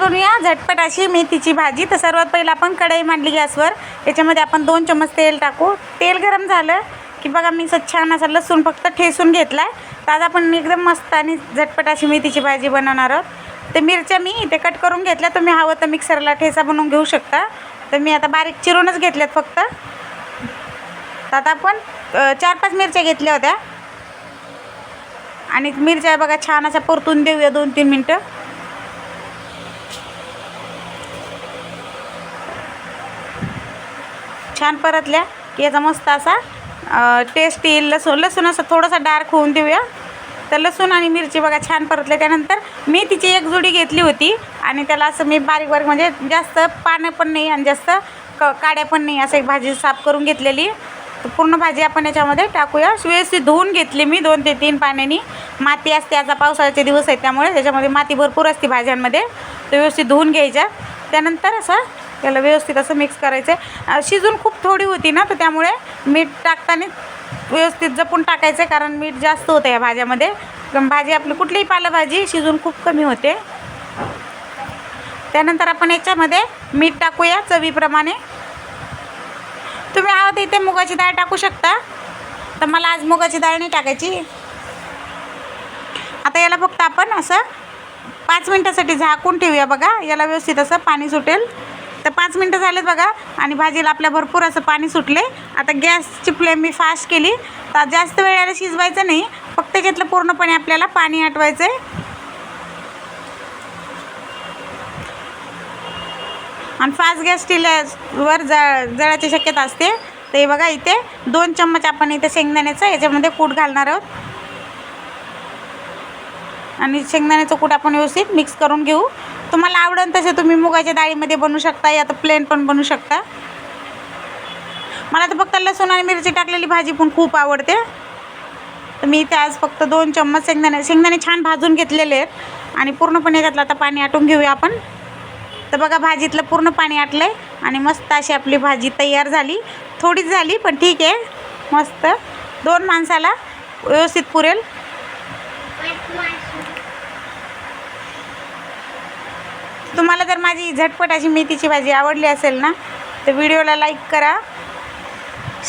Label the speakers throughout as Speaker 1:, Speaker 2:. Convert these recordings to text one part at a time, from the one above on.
Speaker 1: करूया. झटपट अशी मेथीची भाजी. तर सर्वात पहिलं आपण कढई मांडली गॅसवर. याच्यामध्ये आपण दोन चम्मच तेल टाकू. तेल गरम झालं की बघा मी असं छान असा लसूण फक्त ठेसून घेतला आहे तर आज आपण एकदम मस्त आणि झटपट अशी मेथीची भाजी बनवणार आहोत. तर मिरच्या मी इथे कट करून घेतल्या. तुम्ही हवं तर मिक्सरला ठेचा बनवून घेऊ शकता. तर मी आता बारीक चिरूनच घेतल्यात फक्त. तर आता आपण चार पाच मिरच्या घेतल्या होत्या. आणि मिरच्या बघा छान अशा परतून देऊया दोन तीन मिनटं. छान परतल्या. की याचा मस्त असा टेस्ट येईल. लसूण लसूण असं थोडासा डार्क होऊन देऊया. तर लसूण आणि मिरची बघा छान परतले त्यानंतर मी तिची एक जुडी घेतली होती आणि त्याला असं मी बारीक बारीक म्हणजे जास्त पानं पण नाही आणि जास्त क काड्या पण नाही असं एक भाजी साफ करून घेतलेली. तर पूर्ण भाजी आपण याच्यामध्ये टाकूया. व्यवस्थित धुवून घेतली मी दोन ते तीन पाण्याने. माती असते आता पावसाळ्याचे दिवस आहेत त्यामुळे त्याच्यामध्ये माती भरपूर असते भाज्यांमध्ये. तर व्यवस्थित धुवून घ्यायच्या. त्यानंतर असं त्याला व्यवस्थित असं मिक्स करायचं आहे शिजून खूप थोडी होती ना तर त्यामुळे मीठ टाकताना व्यवस्थित जपून टाकायचं आहे कारण मीठ जास्त होतं या भाज्यामध्ये. भाजी आपली कुठलीही पालेभाजी शिजून खूप कमी होते. त्यानंतर आपण याच्यामध्ये मीठ टाकूया चवीप्रमाणे. तुम्ही आहोत इथे मुगाची डाळ टाकू शकता. तर मला आज मुगाची डाळ नाही टाकायची. आता याला फक्त आपण असं पाच मिनटासाठी झाकून ठेवूया बघा. याला व्यवस्थित असं पाणी सुटेल. तर पाच मिनटं झालेत बघा. आणि भाजीला आपल्या भरपूर असं पाणी सुटले. आता गॅसची फ्लेम मी फास्ट केली. तर जास्त वेळेला शिजवायचं नाही. फक्त त्याच्यातलं पूर्णपणे आपल्याला पाणी आटवायचं आहे आणि फास्ट गॅस स्टीलवर जळ जळायची शक्यता असते. ते बघा इथे दोन चम्मच आपण इथे शेंगदाण्याचं याच्यामध्ये कूट घालणार आहोत. आणि शेंगदाण्याचं कूट आपण व्यवस्थित मिक्स करून घेऊ. तुम्हाला आवडेल तसे तुम्ही मुगाच्या डाळीमध्ये बनवू शकता या तर प्लेन पण बनवू शकता. मला तर फक्त लसूण आणि मिरची टाकलेली भाजी पण खूप आवडते. तर मी इथे आज फक्त दोन चम्मच शेंगदाणे शेंगदाणे छान भाजून घेतलेले आहेत. आणि पूर्णपणे घातलं आता पाणी आटून घेऊया आपण. तर बघा भाजीतलं पूर्ण पाणी आटलं आहे आणि मस्त अशी आपली भाजी तयार झाली. थोडीच झाली पण ठीक आहे. मस्त. दोन माणसाला व्यवस्थित पुरेल. तुम्हाला जर माझी झटपट अशी मेथीची भाजी आवडली असेल ना तर व्हिडिओला लाईक करा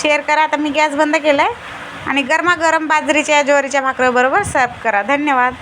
Speaker 1: शेअर करा. आता मी गॅस बंद केला आहे आणि गरमागरम बाजरीच्या ज्वारीच्या भाकरीबरोबर सर्व करा. धन्यवाद.